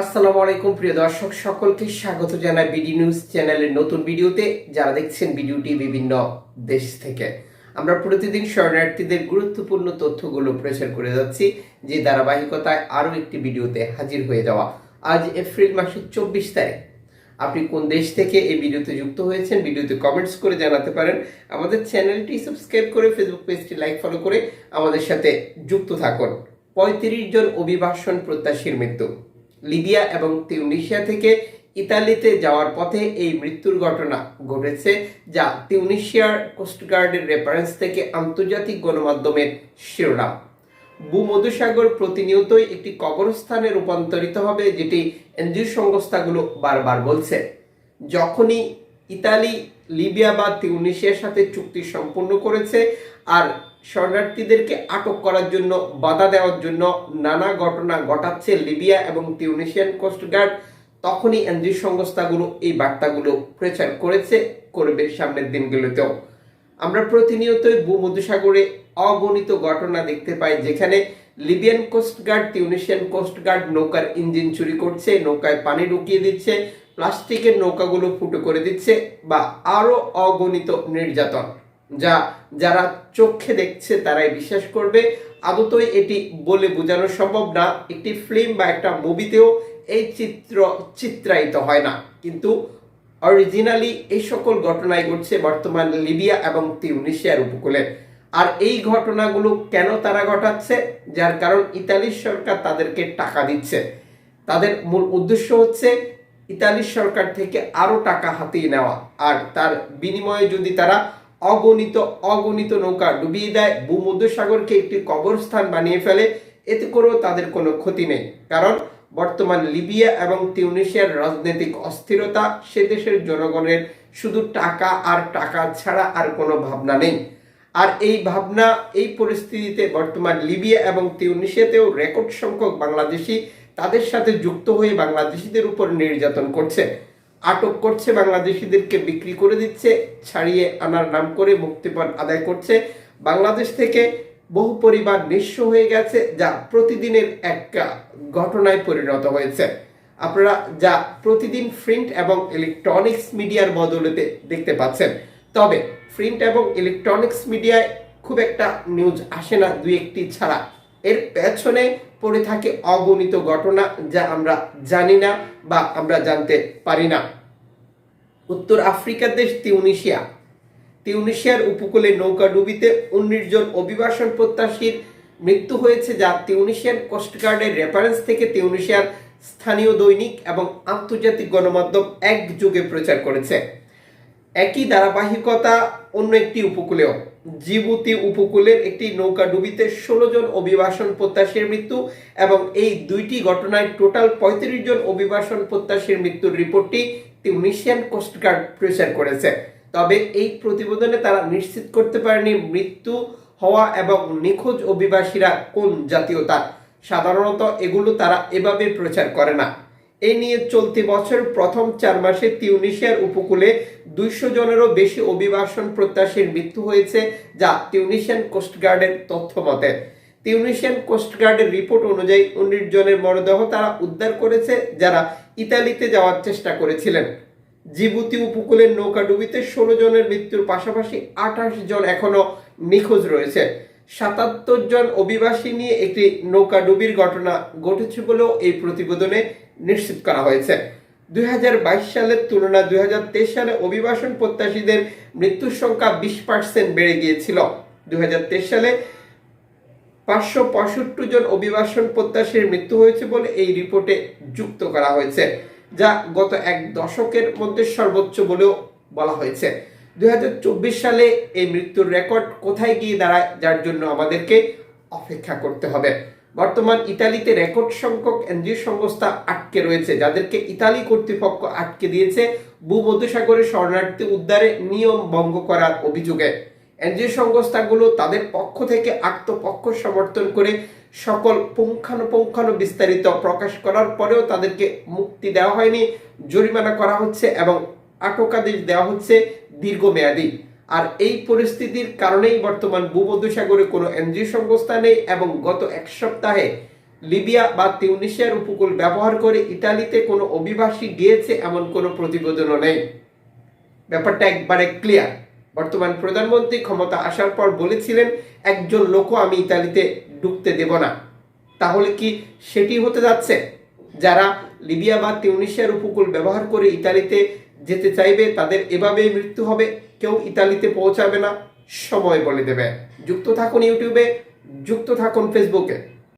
আসসালামু আলাইকুম, প্রিয় দর্শক, সকলকে স্বাগত জানাই বিডি নিউজ চ্যানেলের নতুন ভিডিওতে। যারা দেখছেন ভিডিওটি বিভিন্ন দেশ থেকে, আমরা প্রতিদিন শরণার্থীদের গুরুত্বপূর্ণ তথ্যগুলো প্রচার করে যাচ্ছি, যে ধারাবাহিকতায় আরও একটি ভিডিওতে হাজির হয়ে যাওয়া। আজ এপ্রিল মাসের চব্বিশ তারিখ। আপনি কোন দেশ থেকে এই ভিডিওতে যুক্ত হয়েছেন, ভিডিওতে কমেন্টস করে জানাতে পারেন। আমাদের চ্যানেলটি সাবস্ক্রাইব করে ফেসবুক পেজটি লাইক ফলো করে আমাদের সাথে যুক্ত থাকুন। পঁয়ত্রিশ জন অভিবাসন প্রত্যাশীর মৃত্যু। লিবিয়া এবং তিউনিশিয়া থেকে ইতালিতে যাওয়ার পথে এই মৃত্যুর ঘটনা ঘটেছে, যা তিউনিশিয়ার কোস্টগার্ডের রেফারেন্স থেকে আন্তর্জাতিক গণমাধ্যমের শিরোনাম। ভূমধুসাগর প্রতিনিয়তই একটি কবরস্থানে রূপান্তরিত হবে, যেটি এনজিও সংস্থাগুলো বারবার বলছে। যখনই ইতালি লিবিয়া বা তিউনিশিয়ার সাথে চুক্তি সম্পন্ন করেছে আর শরণার্থীদেরকে আটক করার জন্য বাধা দেওয়ার জন্য নানা ঘটনা ঘটাচ্ছে লিবিয়া এবং তিউনিশিয়ান কোস্টগার্ড তখনই এনজিও সংস্থাগুলো এই বার্তাগুলো প্রচার করেছে, করবে সামনের দিনগুলোতেও। আমরা প্রতিনিয়তই ভূমধ্যসাগরে অগণিত ঘটনা দেখতে পাই, যেখানে লিবিয়ান কোস্টগার্ড তিউনিশিয়ান কোস্টগার্ড নৌকার ইঞ্জিন চুরি করছে, নৌকায় পানি ঢুকিয়ে দিচ্ছে, প্লাস্টিকের নৌকাগুলো ফুটো করে দিচ্ছে বা আরও অগণিত নির্যাতন। যা যারা চোখে দেখছে তারাই বিশ্বাস করবে। আদতই এটি বলে বোঝানো সম্ভব না, একটি ফিল্ম বা একটা মুভিতেও এই চিত্র চিত্রায়িত হয় না। কিন্তু অরিজিনালি এই সকল ঘটনাই ঘটছে বর্তমান লিবিয়া এবং তিউনিশিয়ার উপকূলে। আর এই ঘটনাগুলো কেন তারা ঘটাচ্ছে? যার কারণ ইতালির সরকার তাদেরকে টাকা দিচ্ছে। তাদের মূল উদ্দেশ্য হচ্ছে ইতালির সরকার থেকে আরও টাকা হাতিয়ে নেওয়া। আর তার বিনিময়ে যদি তারা অগণিত অগণিত নৌকা ডুবিয়ে দেয়, ভূমধ্যসাগরকে একটি কবরস্থান বানিয়ে ফেলে, এতে করেও তাদের কোনো ক্ষতি নেই। কারণ বর্তমান লিবিয়া এবং তিউনিশিয়ার রাজনৈতিক অস্থিরতা সে দেশের জনগণের শুধু টাকা আর টাকা ছাড়া আর কোনো ভাবনা নেই। আর এই ভাবনা এই পরিস্থিতিতে বর্তমান লিবিয়া এবং তিউনিশিয়াতেও রেকর্ড সংখ্যক বাংলাদেশি তাদের সাথে যুক্ত হয়ে বাংলাদেশিদের উপর নির্যাতন করছে। আটক করছে বাংলাদেশিদেরকে বিক্রি করে দিচ্ছে, ছাড়িয়ে আনার নাম করে মুক্তিপণ আদায় করছে। বাংলাদেশ থেকে বহু পরিবার নিঃস্ব হয়ে গেছে যা প্রতিদিনের এক ঘটনায় পরিণত হয়েছে। আপনারা যা প্রতিদিন প্রিন্ট এবং ইলেকট্রনিক্স মিডিয়ার বদলেতে দেখতে পাচ্ছেন। তবে প্রিন্ট এবং ইলেকট্রনিক্স মিডিয়ায় খুব একটা নিউজ আসে না দুই একটি ছাড়া। এর পেছনে পড়ে থাকে অগণিত ঘটনা যা আমরা জানি না বা আমরা জানতে পারি না। উত্তর আফ্রিকার দেশ তিউনিশিয়া। তিউনিশিয়ার উপকূলে নৌকা ডুবিতে উনিশ জন অভিবাসন প্রত্যাশীর মৃত্যু হয়েছে, যা তিউনিশিয়ান কোস্টগার্ডের রেফারেন্স থেকে তিউনিশিয়ার স্থানীয় দৈনিক এবং আন্তর্জাতিক গণমাধ্যম একযোগে প্রচার করেছে। একই ধারাবাহিকতা অন্য একটি উপকূলেও। জিবুতি উপকূলের একটি নৌকা ডুবিতে ষোলো জন অভিবাসন প্রত্যাশীর মৃত্যু এবং এই দুইটি ঘটনায় টোটাল পঁয়ত্রিশ জন অভিবাসন প্রত্যাশীর মৃত্যুর রিপোর্টটি তিউনিশিয়ান কোস্টগার্ড প্রচার করেছে। তবে এই প্রতিবেদনে তারা নিশ্চিত করতে পারেনি মৃত্যু হওয়া এবং নিখোঁজ অভিবাসীরা কোন জাতীয়তা। সাধারণত এগুলো তারা এভাবে প্রচার করে না। এ নিয়ে চলতি বছর প্রথম চার মাসে তিউনিশিয়ার উপকূলে দুইশো জনেরও বেশি অভিবাসন প্রত্যাশীর মৃত্যু হয়েছে, যা তিউনিশিয়ান কোস্টগার্ডের তথ্য মতে। তিউনিশিয়ান কোস্টগার্ডের রিপোর্ট অনুযায়ী উনিশ জনের মরদেহ তারা উদ্ধার করেছে, যারা ইতালিতে যাওয়ার চেষ্টা করেছিলেন। জিবুতি উপকূলের নৌকা ডুবিতে ষোলো জনের মৃত্যুর পাশাপাশি আঠাশ জন এখনও নিখোঁজ রয়েছে। সাতাত্তর জন অভিবাসী নিয়ে একটি নৌকা ডুবির ঘটনা ঘটেছে বলেও এই প্রতিবেদনে নিশ্চিত করা হয়েছে। দুই হাজার বাইশ সালের তুলনায় দুই সালে অভিবাসন প্রত্যাশীদের মৃত্যুর সংখ্যা বিশ পার্সেন্ট বেড়ে গিয়েছিল। দুই হাজার তেইশ সালে পাঁচশো পঁয়ষট্টি জন অভিবাসন প্রত্যাশীর মৃত্যু হয়েছে বলে এই রিপোর্টে যুক্ত করা হয়েছে, যা গত এক দশকের মধ্যে সর্বোচ্চ বলেও বলা হয়েছে। দুই হাজার চব্বিশ সালে এই মৃত্যুর রেকর্ড কোথায় গিয়ে দাঁড়ায়, যার জন্য আমাদেরকে অপেক্ষা করতে হবে। বর্তমান ইতালিতে রেকর্ড সংখ্যক এনজিও সংস্থা আটকে রয়েছে, যাদেরকে ইতালি কর্তৃপক্ষ আটকে দিয়েছে। ভূমধ্যসাগরে শরণার্থী উদ্ধারে নিয়ম ভঙ্গ করার অভিযোগে। এনজিও সংস্থাগুলো তাদের পক্ষ থেকে আত্মপক্ষ সমর্থন করে সকল পুঙ্খানুপুঙ্খানু বিস্তারিত প্রকাশ করার পরেও তাদেরকে মুক্তি দেওয়া হয়নি। জরিমানা করা হচ্ছে এবং আটকাদেশ দেওয়া হচ্ছে দীর্ঘমেয়াদী। আর এই পরিস্থিতির কারণেই বর্তমান ভূমধ্যসাগরে কোনো এনজিও সংস্থা নেই এবং গত এক সপ্তাহে লিবিয়া বা তিউনিশিয়ার উপকূল ব্যবহার করে ইতালিতে কোনো অভিবাসী গিয়েছে এমন কোনো প্রতিবেদনও নেই। ব্যাপারটা একবারে ক্লিয়ার। বর্তমান প্রধানমন্ত্রী ক্ষমতা আসার পর বলেছিলেন, একজন লোকও আমি ইতালিতে ঢুকতে দেব না। তাহলে কি সেটি হতে যাচ্ছে? যারা লিবিয়া বা তিউনিশিয়ার উপকূল ব্যবহার করে ইতালিতে যেতে চাইবে, তাদের এভাবেই মৃত্যু হবে। কেউ ইতালিতে পৌঁছাবে না। সময় বলে দেবে। যুক্ত থাকুন ইউটিউবে, যুক্ত থাকুন ফেসবুকে।